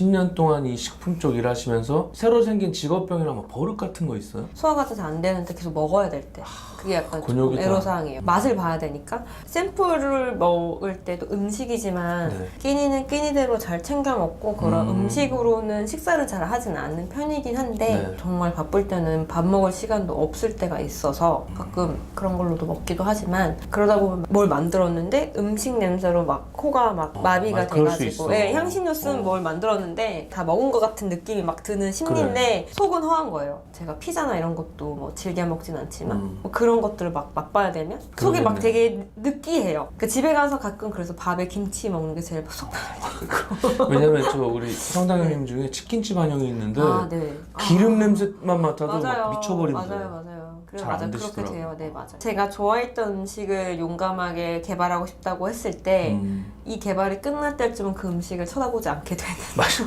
10년 동안 이 식품 쪽 일하시면서 새로 생긴 직업병이랑 뭐 버릇 같은 거 있어요? 소화가 잘 안 되는데 계속 먹어야 될 때. 그게 약간 조금 곤욕이다. 애로사항이에요. 맛을 봐야 되니까. 샘플을 먹을 때도 음식이지만 네. 끼니는 끼니대로 잘 챙겨 먹고 그런 음. 음. 식으로는 식사를 잘 하진 않는 편이긴 한데 네. 정말 바쁠 때는 밥 먹을 시간도 없을 때가 있어서 가끔 그런 걸로도 먹기도 하지만 그러다 보면 뭘 만들었는데 음식 냄새로 막 코가 막 어, 마비가 맞아, 그럴 수 돼가지고 있어. 예, 향신료 쓴 어. 뭘 만들었는데 다 먹은 것 같은 느낌이 막 드는 심리인데 속은 허한 거예요. 제가 피자나 이런 것도 뭐 즐겨 먹진 않지만 음. 뭐 그런 것들을 막 맛봐야 되면 속이 막 그러겠네. 되게 느끼해요. 그 집에 가서 가끔 그래서 밥에 김치 먹는 게 제일 속 왜냐면 저 우리 성당님 중에 치킨집 한 형이 있는데 아, 네. 기름 아. 냄새만 맡아도 맞아요. 막 미쳐버린대. 맞아요, 맞아요. 그래 잘안 맞아 그렇게 드시더라고요. 돼요. 네, 맞아. 제가 좋아했던 음식을 용감하게 개발하고 싶다고 했을 때 이 음, 개발이 끝날 때쯤은 그 음식을 쳐다보지 않게 되는. 맞아.